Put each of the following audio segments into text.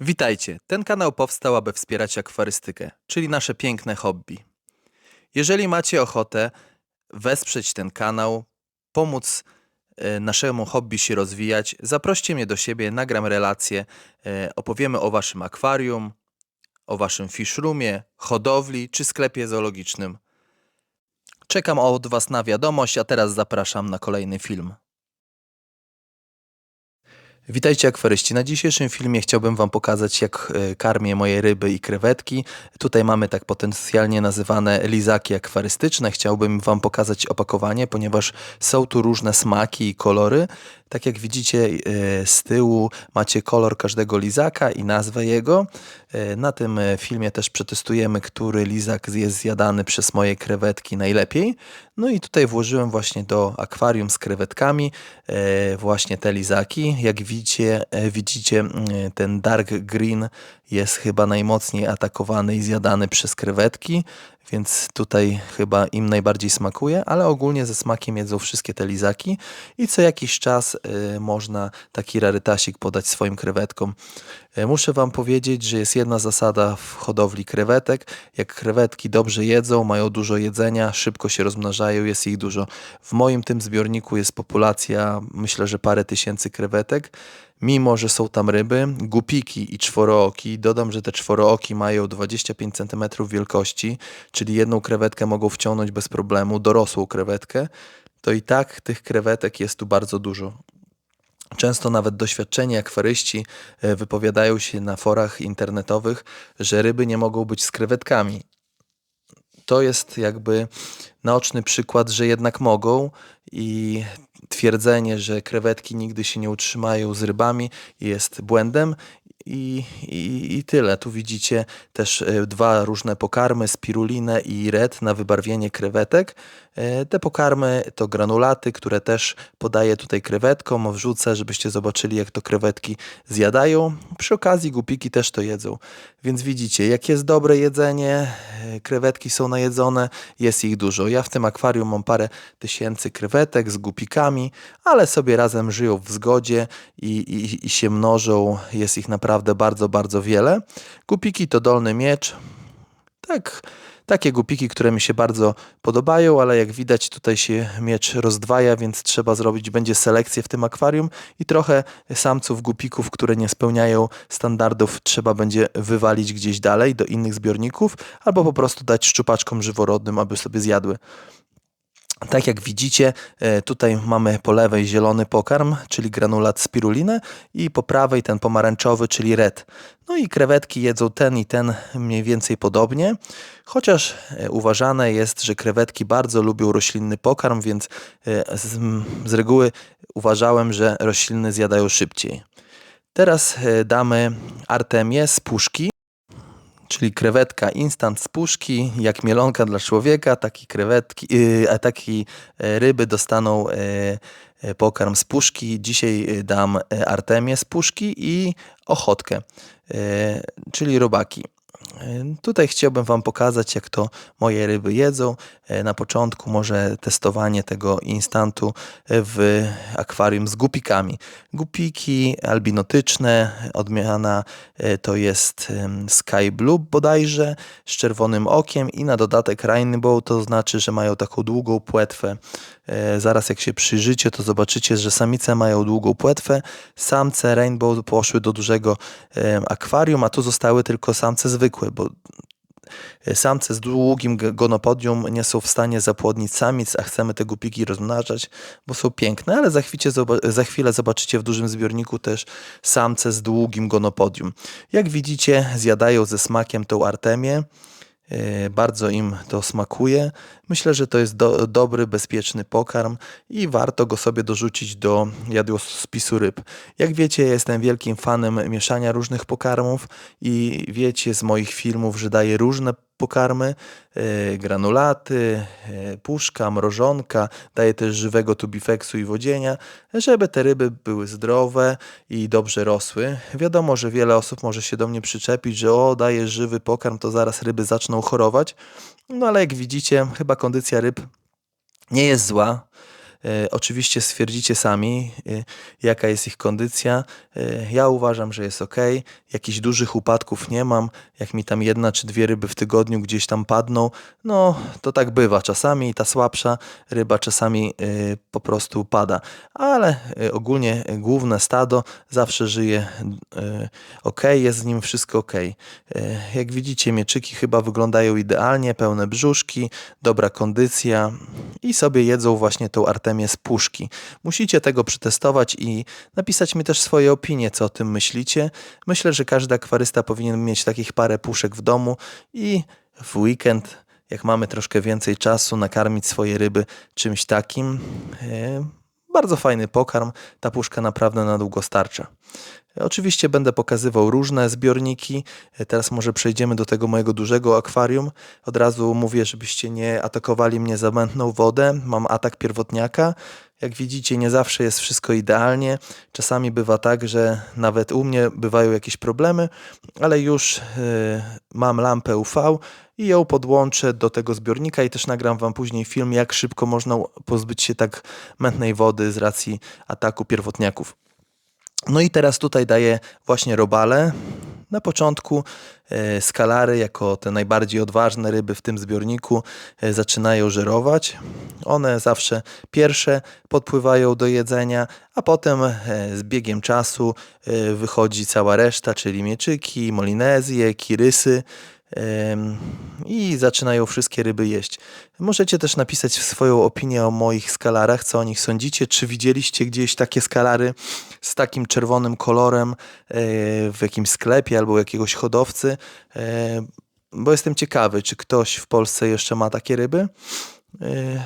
Witajcie. Ten kanał powstał, aby wspierać akwarystykę, czyli nasze piękne hobby. Jeżeli macie ochotę wesprzeć ten kanał, pomóc e, naszemu hobby się rozwijać, zaproście mnie do siebie, nagram relację, e, opowiemy o waszym akwarium, o waszym fishroomie, hodowli czy sklepie zoologicznym. Czekam od was na wiadomość, a teraz zapraszam na kolejny film. Witajcie akwaryści. Na dzisiejszym filmie chciałbym Wam pokazać jak e, karmię moje ryby i krewetki. Tutaj mamy tak potencjalnie nazywane lizaki akwarystyczne. Chciałbym Wam pokazać opakowanie, ponieważ są tu różne smaki i kolory. Tak jak widzicie e, z tyłu macie kolor każdego lizaka i nazwę jego. E, Na tym filmie też przetestujemy, który lizak jest zjadany przez moje krewetki najlepiej. No i tutaj włożyłem właśnie do akwarium z krewetkami e, właśnie te lizaki. Jak widzicie, e, widzicie mm, ten dark green jest chyba najmocniej atakowany i zjadany przez krewetki, więc tutaj chyba im najbardziej smakuje, ale ogólnie ze smakiem jedzą wszystkie te lizaki i co jakiś czas y, można taki rarytasik podać swoim krewetkom. E, Muszę Wam powiedzieć, że jest jedna zasada w hodowli krewetek. Jak krewetki dobrze jedzą, mają dużo jedzenia, szybko się rozmnażają, jest ich dużo. W moim tym zbiorniku jest populacja, myślę, że parę tysięcy krewetek. Mimo, że są tam ryby, gupiki i czworooki, dodam, że te czworooki mają 25 cm wielkości, czyli jedną krewetkę mogą wciągnąć bez problemu, dorosłą krewetkę, to i tak tych krewetek jest tu bardzo dużo. Często nawet doświadczeni akwaryści e, wypowiadają się na forach internetowych, że ryby nie mogą być z krewetkami. To jest jakby naoczny przykład, że jednak mogą i twierdzenie, że krewetki nigdy się nie utrzymają z rybami jest błędem. I, i, I tyle. Tu widzicie też e, dwa różne pokarmy, spirulinę i red na wybarwienie krewetek. E, Te pokarmy to granulaty, które też podaję tutaj krewetkom. Wrzucę, żebyście zobaczyli, jak to krewetki zjadają. Przy okazji gupiki też to jedzą. Więc widzicie, jak jest dobre jedzenie, e, krewetki są najedzone, jest ich dużo. Ja w tym akwarium mam parę tysięcy krewetek z gupikami, ale sobie razem żyją w zgodzie i, i, i się mnożą. Jest ich naprawdę bardzo, bardzo wiele. Gupiki to dolny miecz. Tak, takie gupiki, które mi się bardzo podobają, ale jak widać tutaj się miecz rozdwaja, więc trzeba zrobić będzie selekcję w tym akwarium i trochę samców gupików, które nie spełniają standardów, trzeba będzie wywalić gdzieś dalej do innych zbiorników albo po prostu dać szczupaczkom żyworodnym, aby sobie zjadły. Tak jak widzicie, e, tutaj mamy po lewej zielony pokarm, czyli granulat spirulinę i po prawej ten pomarańczowy, czyli red. No i krewetki jedzą ten i ten mniej więcej podobnie, chociaż e, uważane jest, że krewetki bardzo lubią roślinny pokarm, więc e, z, z reguły uważałem, że rośliny zjadają szybciej. Teraz damy artemię z puszki czyli krewetka instant z puszki, jak mielonka dla człowieka, taki krewetki, yy, a taki e, ryby dostaną e, e, pokarm z puszki. Dzisiaj dam artemię z puszki i ochotkę, czyli robaki. E, Tutaj chciałbym Wam pokazać, jak to moje ryby jedzą. E, Na początku może testowanie tego instantu w akwarium z gupikami. Gupiki albinotyczne, odmiana e, to jest Sky Blue bodajże, z czerwonym okiem i na dodatek Rainbow, to znaczy, że mają taką długą płetwę. Zaraz jak się przyjrzycie, to zobaczycie, że samice mają długą płetwę, samce Rainbow poszły do dużego akwarium, a tu zostały tylko samce zwykłe, bo e, samce z długim gonopodium nie są w stanie zapłodnić samic, a chcemy te gupiki rozmnażać, bo są piękne, ale za, chwilę, za chwilę zobaczycie w dużym zbiorniku też samce z długim gonopodium. Jak widzicie, zjadają ze smakiem tą artemię. E, Bardzo im to smakuje. Myślę, że to jest do, dobry, bezpieczny pokarm i warto go sobie dorzucić do jadłospisu ryb. Jak wiecie, jestem wielkim fanem mieszania różnych pokarmów i wiecie z moich filmów, że daję różne pokarmy, e, granulaty, e, puszka, mrożonka, daję też żywego tubifeksu i wodzienia, żeby te ryby były zdrowe i dobrze rosły. Wiadomo, że wiele osób może się do mnie przyczepić, że o, daję żywy pokarm, to zaraz ryby zaczną chorować. No ale jak widzicie, chyba kondycja ryb nie jest zła. E, oczywiście stwierdzicie sami, e, jaka jest ich kondycja. E, ja uważam, że jest ok. Jakichś dużych upadków nie mam. Jak mi tam jedna czy dwie ryby w tygodniu gdzieś tam padną, no to tak bywa. Czasami ta słabsza ryba czasami po prostu pada. Ale ogólnie główne stado zawsze żyje ok, jest z nim wszystko ok. Jak widzicie, mieczyki chyba wyglądają idealnie, pełne brzuszki, dobra kondycja i sobie jedzą właśnie tą artemię z puszki. Musicie tego przetestować i napisać mi też swoje opinie, co o tym myślicie. Myślę, że każdy akwarysta powinien mieć takich parę puszek w domu i w weekend, jak mamy troszkę więcej czasu, nakarmić swoje ryby czymś takim. E, Bardzo fajny pokarm, ta puszka naprawdę na długo starcza. Oczywiście będę pokazywał różne zbiorniki. Teraz może przejdziemy do tego mojego dużego akwarium. Od razu mówię, żebyście nie atakowali mnie za mętną wodę. Mam atak pierwotniaka. Jak widzicie, nie zawsze jest wszystko idealnie. Czasami bywa tak, że nawet u mnie bywają jakieś problemy, ale już e, mam lampę UV i ją podłączę do tego zbiornika i też nagram Wam później film, jak szybko można pozbyć się tak mętnej wody z racji ataku pierwotniaków. No i teraz tutaj daję właśnie robale. Na początku e, skalary, jako te najbardziej odważne ryby w tym zbiorniku, e, zaczynają żerować. One zawsze pierwsze podpływają do jedzenia, a potem e, z biegiem czasu wychodzi cała reszta, czyli mieczyki, molinezje, kirysy. I zaczynają wszystkie ryby jeść. Możecie też napisać swoją opinię o moich skalarach, co o nich sądzicie. Czy widzieliście gdzieś takie skalary z takim czerwonym kolorem e, w jakimś sklepie albo jakiegoś hodowcy? E, Bo jestem ciekawy, czy ktoś w Polsce jeszcze ma takie ryby. E,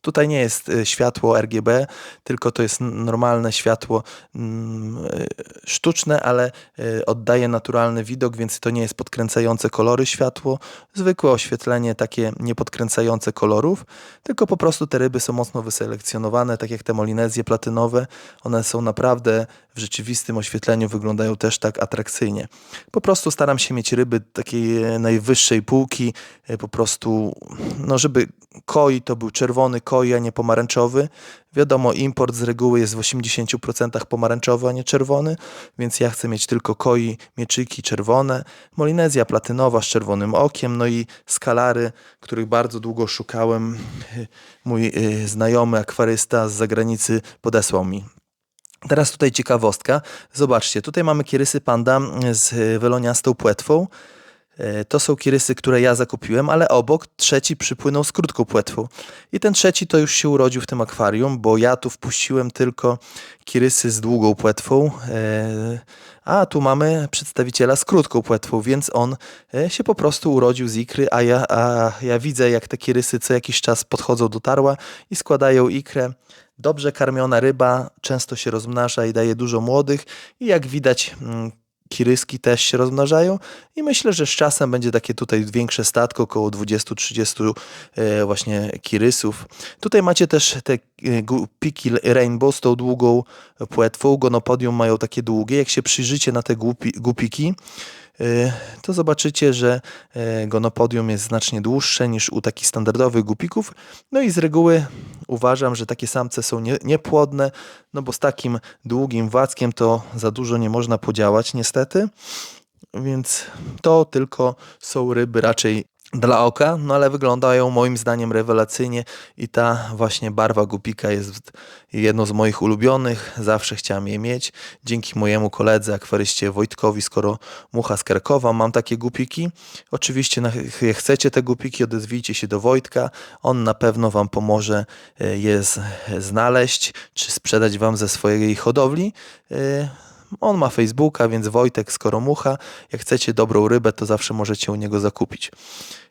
Tutaj nie jest światło RGB, tylko to jest normalne światło mm, sztuczne, ale e, oddaje naturalny widok, więc to nie jest podkręcające kolory światło. Zwykłe oświetlenie, takie niepodkręcające kolorów, tylko po prostu te ryby są mocno wyselekcjonowane, tak jak te molinezje platynowe. One są naprawdę w rzeczywistym oświetleniu wyglądają też tak atrakcyjnie. Po prostu staram się mieć ryby takiej e, najwyższej półki, e, po prostu, no żeby koi to był czerwony koi, a nie pomarańczowy. Wiadomo, import z reguły jest w 80% pomarańczowy, a nie czerwony, więc ja chcę mieć tylko koi, mieczyki czerwone, molinezja platynowa z czerwonym okiem, no i skalary, których bardzo długo szukałem. Mój y, znajomy akwarysta z zagranicy podesłał mi. Teraz tutaj ciekawostka. Zobaczcie, tutaj mamy kierysy panda z weloniastą płetwą. E, To są kirysy, które ja zakupiłem, ale obok trzeci przypłynął z krótką płetwą. I ten trzeci to już się urodził w tym akwarium, bo ja tu wpuściłem tylko kirysy z długą płetwą, e, a tu mamy przedstawiciela z krótką płetwą, więc on e, się po prostu urodził z ikry, a ja, a ja widzę, jak te kirysy co jakiś czas podchodzą do tarła i składają ikrę. Dobrze karmiona ryba często się rozmnaża i daje dużo młodych i jak widać mm, kiryski też się rozmnażają i myślę, że z czasem będzie takie tutaj większe statko, około 20-30 e, właśnie kirysów. Tutaj macie też te e, głupiki rainbow z tą długą płetwą. Gonopodium mają takie długie. Jak się przyjrzycie na te głupi, głupiki, to zobaczycie, że e, gonopodium jest znacznie dłuższe niż u takich standardowych głupików. No i z reguły uważam, że takie samce są nie, niepłodne, no bo z takim długim wackiem to za dużo nie można podziałać niestety. Więc to tylko są ryby raczej dla oka, no ale wyglądają moim zdaniem rewelacyjnie i ta właśnie barwa gupika jest jedną z moich ulubionych, zawsze chciałem je mieć. Dzięki mojemu koledze, akwaryście Wojtkowi, skoro mucha z Krakowa, mam takie gupiki. Oczywiście jak chcecie te gupiki, odezwijcie się do Wojtka, on na pewno Wam pomoże e, je znaleźć, czy sprzedać Wam ze swojej hodowli. E, on ma Facebooka, więc Wojtek Skoromucha. Jak chcecie dobrą rybę, to zawsze możecie u niego zakupić.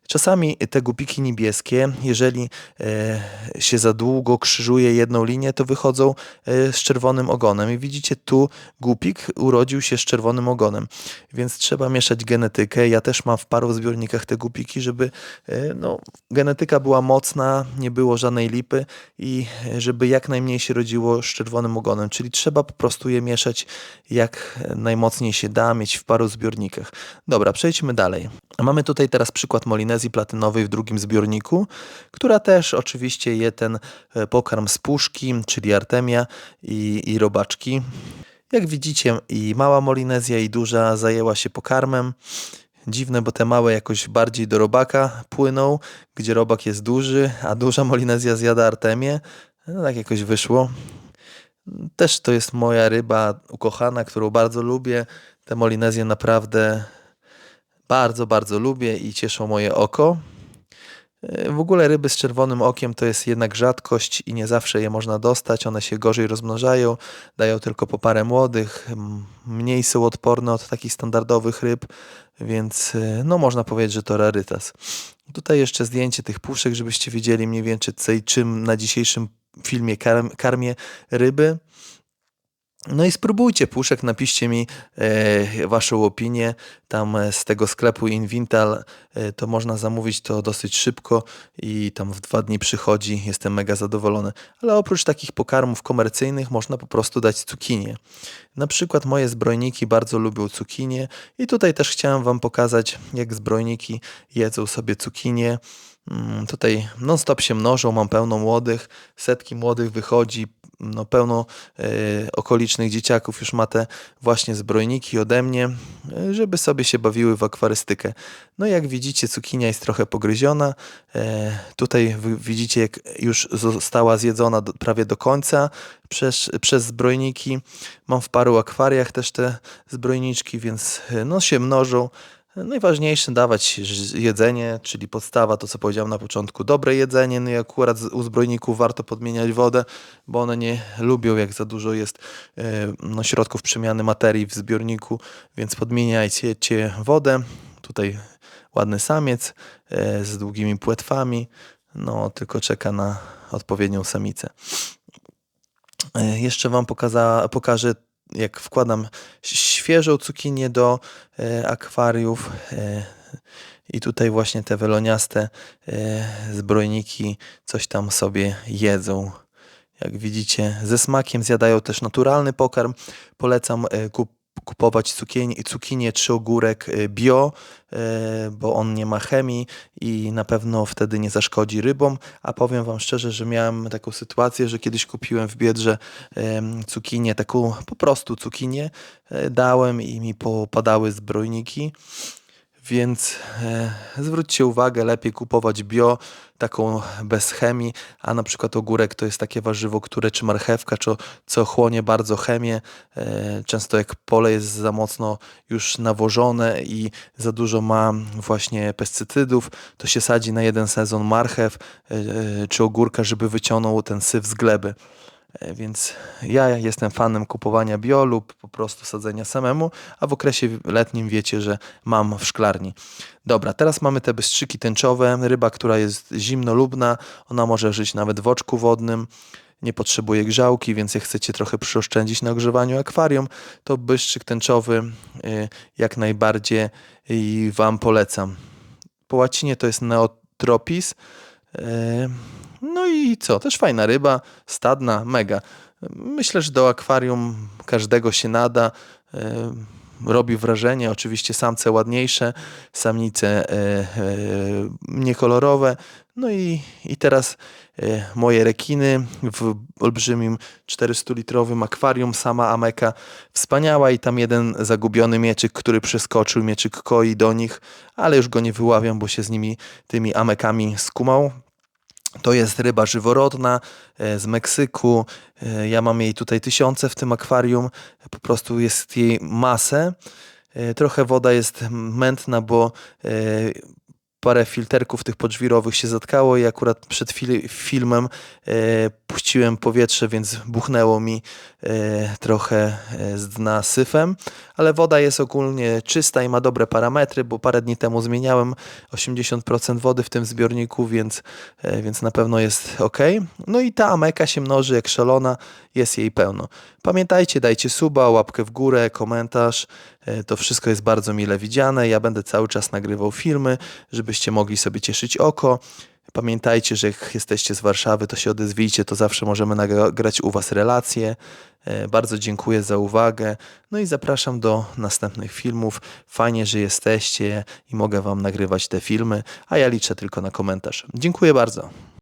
Czasami te głupiki niebieskie, jeżeli e, się za długo krzyżuje jedną linię, to wychodzą e, z czerwonym ogonem. I widzicie tu głupik urodził się z czerwonym ogonem, więc trzeba mieszać genetykę. Ja też mam w paru zbiornikach te głupiki, żeby e, no, genetyka była mocna, nie było żadnej lipy i żeby jak najmniej się rodziło z czerwonym ogonem. Czyli trzeba po prostu je mieszać jak najmocniej się da, mieć w paru zbiornikach. Dobra, przejdźmy dalej. Mamy tutaj teraz przykład Molinezji platynowej w drugim zbiorniku, która też oczywiście je ten e, pokarm z puszki, czyli artemia i, i robaczki. Jak widzicie i mała Molinezja i duża zajęła się pokarmem. Dziwne, bo te małe jakoś bardziej do robaka płyną, gdzie robak jest duży, a duża Molinezja zjada artemię. No tak jakoś wyszło. Też to jest moja ryba ukochana, którą bardzo lubię. Te Molinezje naprawdę bardzo, bardzo lubię i cieszą moje oko. E, w ogóle ryby z czerwonym okiem to jest jednak rzadkość i nie zawsze je można dostać. One się gorzej rozmnażają, dają tylko po parę młodych, mniej są odporne od takich standardowych ryb, więc e, no można powiedzieć, że to rarytas. Tutaj jeszcze zdjęcie tych puszek, żebyście wiedzieli mniej więcej czym na dzisiejszym filmie karmię ryby. No i spróbujcie puszek, napiszcie mi e, waszą opinię. Tam e, z tego sklepu Invintal e, to można zamówić to dosyć szybko i tam w dwa dni przychodzi. Jestem mega zadowolony. Ale oprócz takich pokarmów komercyjnych można po prostu dać cukinię. Na przykład moje zbrojniki bardzo lubią cukinię i tutaj też chciałem wam pokazać jak zbrojniki jedzą sobie cukinię. Mm, tutaj non-stop się mnożą, mam pełno młodych, setki młodych wychodzi, no pełno e, okolicznych dzieciaków już ma te właśnie zbrojniki ode mnie, e, żeby sobie się bawiły w akwarystykę. No jak widzicie cukinia jest trochę pogryziona, e, tutaj widzicie jak już została zjedzona do, prawie do końca przez, przez zbrojniki. Mam w paru akwariach też te zbrojniczki, więc no się mnożą. Najważniejsze dawać jedzenie, czyli podstawa, to co powiedziałem na początku, dobre jedzenie. No i akurat u zbrojników warto podmieniać wodę, bo one nie lubią, jak za dużo jest e, no, środków przemiany materii w zbiorniku, więc podmieniajcie wodę. Tutaj ładny samiec e, z długimi płetwami, no tylko czeka na odpowiednią samicę. E, jeszcze Wam pokaza, pokażę jak wkładam świeżą cukinię do e, akwariów e, i tutaj właśnie te weloniaste e, zbrojniki coś tam sobie jedzą. Jak widzicie, ze smakiem zjadają też naturalny pokarm. Polecam kup kupować cukinię, cukinię czy ogórek y, bio, y, bo on nie ma chemii i na pewno wtedy nie zaszkodzi rybom. A powiem Wam szczerze, że miałem taką sytuację, że kiedyś kupiłem w Biedrze cukinię, taką po prostu cukinię, y, dałem i mi popadały zbrojniki. Więc e, zwróćcie uwagę, lepiej kupować bio, taką bez chemii, a na przykład ogórek to jest takie warzywo, które czy marchewka, czy, co chłonie bardzo chemię. E, często jak pole jest za mocno już nawożone i za dużo ma właśnie pestycydów, to się sadzi na jeden sezon marchew e, e czy ogórka, żeby wyciągnął ten syf z gleby. E, więc ja jestem fanem kupowania bio lub po prostu sadzenia samemu, a w okresie letnim wiecie, że mam w szklarni. Dobra, teraz mamy te bystrzyki tęczowe. Ryba, która jest zimnolubna, ona może żyć nawet w oczku wodnym nie potrzebuje grzałki, więc jak chcecie trochę przyoszczędzić na ogrzewaniu akwarium, to bystrzyk tęczowy e, jak najbardziej Wam polecam. Po łacinie to jest Neotropis. No i co? Też fajna ryba, stadna, mega. Myślę, że do akwarium każdego się nada. E, robi wrażenie. Oczywiście samce ładniejsze, samice e, e, niekolorowe. No i, i teraz moje rekiny w olbrzymim 400-litrowym akwarium, sama ameka wspaniała i tam jeden zagubiony mieczyk, który przeskoczył, mieczyk koi do nich, ale już go nie wyławiam, bo się z nimi, tymi amekami skumał. To jest ryba żyworodna e, z Meksyku. E, ja mam jej tutaj tysiące w tym akwarium. Po prostu jest jej masę. E, trochę woda jest mętna, bo parę filterków tych podżwirowych się zatkało i akurat przed fil filmem puściłem powietrze, więc buchnęło mi trochę z dna syfem, ale woda jest ogólnie czysta i ma dobre parametry, bo parę dni temu zmieniałem 80% wody w tym zbiorniku, więc, e, więc na pewno jest ok. No i ta ameka się mnoży jak szalona, jest jej pełno. Pamiętajcie, dajcie suba, łapkę w górę, komentarz. E, to wszystko jest bardzo mile widziane. Ja będę cały czas nagrywał filmy, żebyście mogli sobie cieszyć oko. Pamiętajcie, że jak jesteście z Warszawy, to się odezwijcie, to zawsze możemy nagrać u Was relacje. E, Bardzo dziękuję za uwagę. No i zapraszam do następnych filmów. Fajnie, że jesteście i mogę Wam nagrywać te filmy, a ja liczę tylko na komentarz. Dziękuję bardzo.